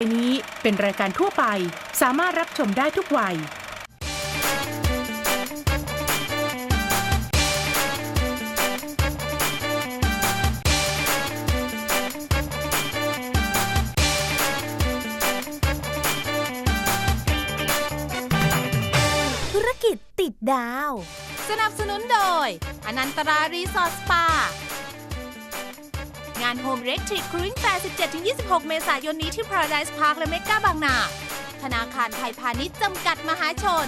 นี้เป็นรายการทั่วไปสามารถรับชมได้ทุกวัย ธุรกิจติดดาว สนับสนุนโดย อนันตรารีสอร์ทสปา งานโฮมเร t ทริ c ครู i ิ g แฟร์17-26 เมษายนนี้ที่ Paradise Park และเมกาบางนา ธนาคารไทยพาณิชย์จำกัดมหาชน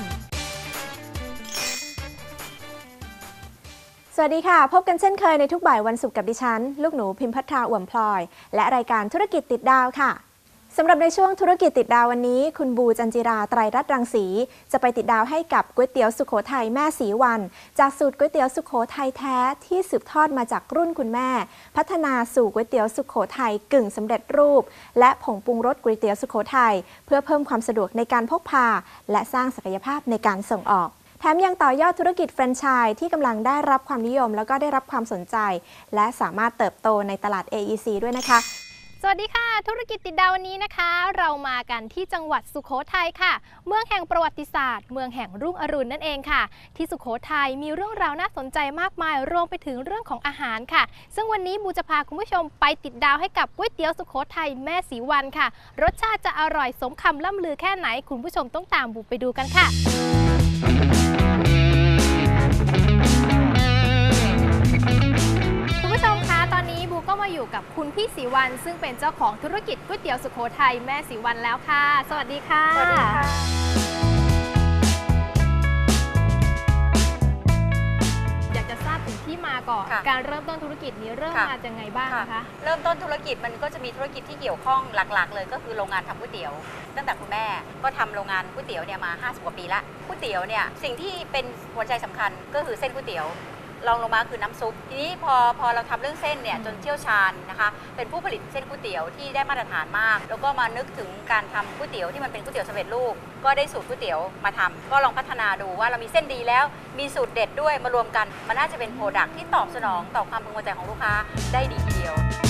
สวัสดีค่ะ พบกันเช่นเคยในทุกบ่ายวันศุกร์กับดิฉัน ลูกหนูพิมพัทราอ่วมพลอย และรายการธุรกิจติดดาวค่ะ สำหรับในช่วงธุรกิจติดดาววันนี้ คุณบูจันจิราไตรรัตน์รังสี จะไปติดดาวให้กับก๋วยเตี๋ยวสุโขทัยแม่สีวัน จากสูตรก๋วยเตี๋ยวสุโขทัยแท้ที่สืบทอดมาจากรุ่นคุณแม่ พัฒนาสู่ก๋วยเตี๋ยวสุโขทัยกึ่งสำเร็จรูป และผงปรุงรสก๋วยเตี๋ยวสุโขทัยเพื่อเพิ่มความสะดวกในการพกพา และสร้างศักยภาพในการส่งออกแถมยังต่อยอดธุรกิจแฟรนไชส์ที่กำลังได้รับความนิยม แล้วก็ได้รับความสนใจ และสามารถเติบโตในตลาด AEC ด้วยนะคะ สวัสดีค่ะ ธุรกิจติดดาววันนี้นะคะ เรามากันที่จังหวัดสุโขทัยค่ะ เมืองแห่งประวัติศาสตร์ เมืองแห่งรุ่งอรุณนั่นเองค่ะ ที่สุโขทัยมีเรื่องราวน่าสนใจมากมายรวมไปถึงเรื่องของอาหารค่ะ ซึ่งวันนี้บูจะพาคุณผู้ชมไปติดดาวให้กับก๋วยเตี๋ยวสุโขทัยแม่สีวันค่ะ รสชาติจะอร่อยสมคำล่ำลือแค่ไหนคุณผู้ชมต้องตามบูไปดูกันค่ะ ก็มาอยู่กับคุณพี่สีวัน ซึ่งเป็นเจ้าของธุรกิจก๋วยเตี๋ยวสุโขทัยแม่สีวันแล้วค่ะ สวัสดีค่ะ สวัสดีค่ะ อยากจะทราบถึงที่มาก่อน ค่ะ การเริ่มต้นธุรกิจนี้เริ่มค่ะมาจากไงบ้างนะคะ เริ่มต้นธุรกิจมันก็จะมีธุรกิจที่เกี่ยวข้องหลักๆ เลยก็คือโรงงานทำก๋วยเตี๋ยว ตั้งแต่คุณแม่ก็ทำโรงงานก๋วยเตี๋ยวเนี่ยมา 50 กว่าปีละก๋วยเตี๋ยวเนี่ยสิ่งที่เป็นหัวใจสำคัญก็คือเส้นก๋วยเตี๋ยว รองลงมาคือน้ำซุป ทีนี้พอพอเราทำเรื่องเส้นเนี่ยจนเชี่ยวชาญนะคะ เป็นผู้ผลิตเส้นก๋วยเตี๋ยวที่ได้มาตรฐานมาก แล้วก็มานึกถึงการทำก๋วยเตี๋ยวที่มันเป็นก๋วยเตี๋ยวสำเร็จรูป ก็ได้สูตรก๋วยเตี๋ยวมาทำก็ลองพัฒนาดูว่าเรามีเส้นดีแล้ว มีสูตรเด็ดด้วยมารวมกัน มันน่าจะเป็นโปรดักที่ตอบสนองต่อความพึงพอใจของลูกค้าได้ดีทีเดียว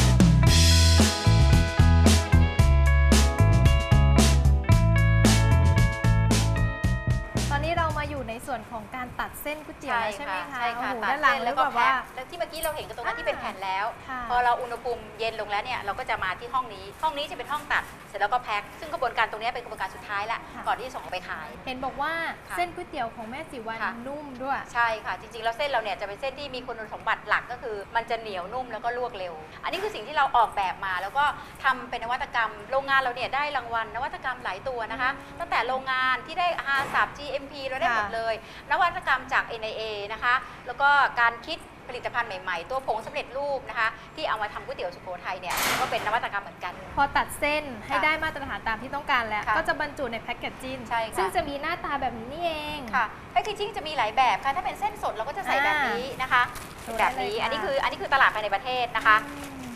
ส่วนของการตัดเส้นก๋วยเตี๋ยวแล้วใช่ไหมคะใช่ค่ะโอ้โหตัดด้านหลังเส้นแล้แล้ววก็ก็แบบว่าแพ็คแล้วที่เมื่อกี้เราเห็นกันตรงนั้นที่เป็นแผ่นแล้ว ค่ะ พอเราอุณหภูมิเย็นลงแล้วเนี่ยเราก็จะมาที่ห้องนี้ ห้องนี้จะเป็นห้องตัด เสร็จแล้วก็แพ็ค ซึ่งกระบวนการตรงนี้เป็นกระบวนการสุดท้ายละค่ะก่อนที่จะส่งออกไปขาย เห็นบอกว่าค่ะเส้นก๋วยเตี๋ยวของแม่สีวันค่ะ นุ่มด้วย ใช่ค่ะ จริงๆ แล้วเส้นเราเนี่ยจะเป็นเส้นที่มีคุณสมบัติหลักก็คือ มันจะเหนียวนุ่มแล้วก็ลวกเร็ว อันนี้คือสิ่งที่เราออกแบบมา แล้วก็ทำเป็นนวัตกรรม โรงงานเราเนี่ยได้รางวัลนวัตกรรมหลายตัวนะคะ ตั้งแต่โรงงานที่ได้ R 3 GMP เราได้หมดค่ะเลยนวัตกรรมจาก NIA นะคะ แล้วก็การคิดผลิตภัณฑ์ใหม่ๆ ตัวผงสำเร็จรูปนะคะ ที่เอามาทำก๋วยเตี๋ยวสุโขทัยเนี่ยก็เป็นนวัตกรรมเหมือนกัน พอตัดเส้นให้ค่ะได้มาตรฐานตามที่ต้องการแล้วค่ะก็จะบรรจุในแพ็กเกจจิ้งใช่ค่ะซึ่งจะมีหน้าตาแบบนี้นี่เองค่ะแพ็กเกจจิ้งจะมีหลายแบบค่ะถ้าเป็นเส้นสดเราก็จะใส่แบบนี้นะคะดูได้แบบนี้เลยค่ะอันนี้คืออันนี้คือตลาดภายในประเทศนะคะ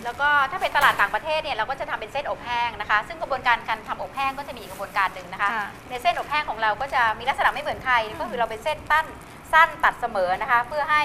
แล้วก็ถ้าเป็นตลาดต่างประเทศเนี่ยเราก็จะทำเป็นเส้นอบแห้งนะคะ ซึ่งกระบวนการการทำอบแห้งก็จะมีอีกกระบวนการหนึ่งนะคะค่ะในเส้นอบแห้งของเราก็จะมีลักษณะไม่เหมือนใครก็คือเราเป็นเส้นตั้นสั้นตัดเสมอนะคะ เพื่อให้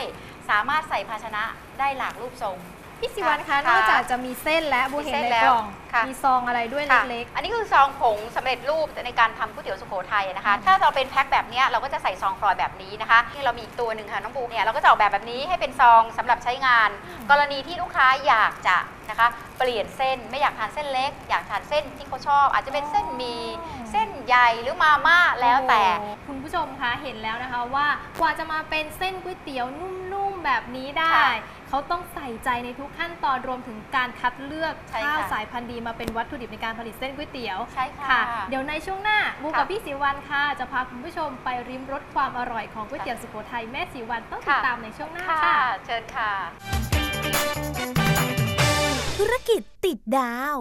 สามารถใส่ภาชนะได้หลากรูปทรง พี่สิวันคะค่ะนอกจากจะมีเส้นและบูเห็นมีเส้นในแล้วกล่องค่ะมีซองอะไรด้วยค่ะเล็กอันนี้คือซองผงสำเร็จรูปในการทำก๋วยเตี๋ยวสุโขทัยนะคะ ถ้าเราเป็นแพ็คแบบเนี้ยเราก็จะใส่ซองฟลอยแบบนี้นะคะที่เรามีอีกตัวหนึ่งค่ะน้องบูเนี่ยเราก็จะออกแบบแบบนี้ให้เป็นซองสำหรับใช้งาน กรณีที่ลูกค้าอยากจะนะคะ เปลี่ยนเส้นไม่อยากทานเส้นเล็ก อยากทานเส้นที่เขาชอบ อาจจะเป็นเส้นหมีเส้น ใหญ่หรือมาม่าๆแล้วแต่โอ้โหคุณผู้ชมคะเห็นแล้วนะคะว่ากว่าจะมาเป็นเส้นก๋วยเตี๋ยวนุ่มๆแบบนี้ได้ค่ะเขาต้องใส่ใจในทุกขั้นตอนรวมถึงการคัดเลือกใช่ค่ะข้าวสายพันธุ์ดีมาเป็นวัตถุดิบในการผลิตเส้นก๋วยเตี๋ยวใช่ค่ะค่ะเดี๋ยวในช่วงหน้าบูค่ะกับพี่สีวันค่ะ จะพาคุณผู้ชมไปริมรสความอร่อยของก๋วยเตี๋ยวสุโขทัยแม่สีวันต้องติดค่ะตามในช่วงหน้าค่ะค่ะ เชิญค่ะ ธุรกิจติดดาว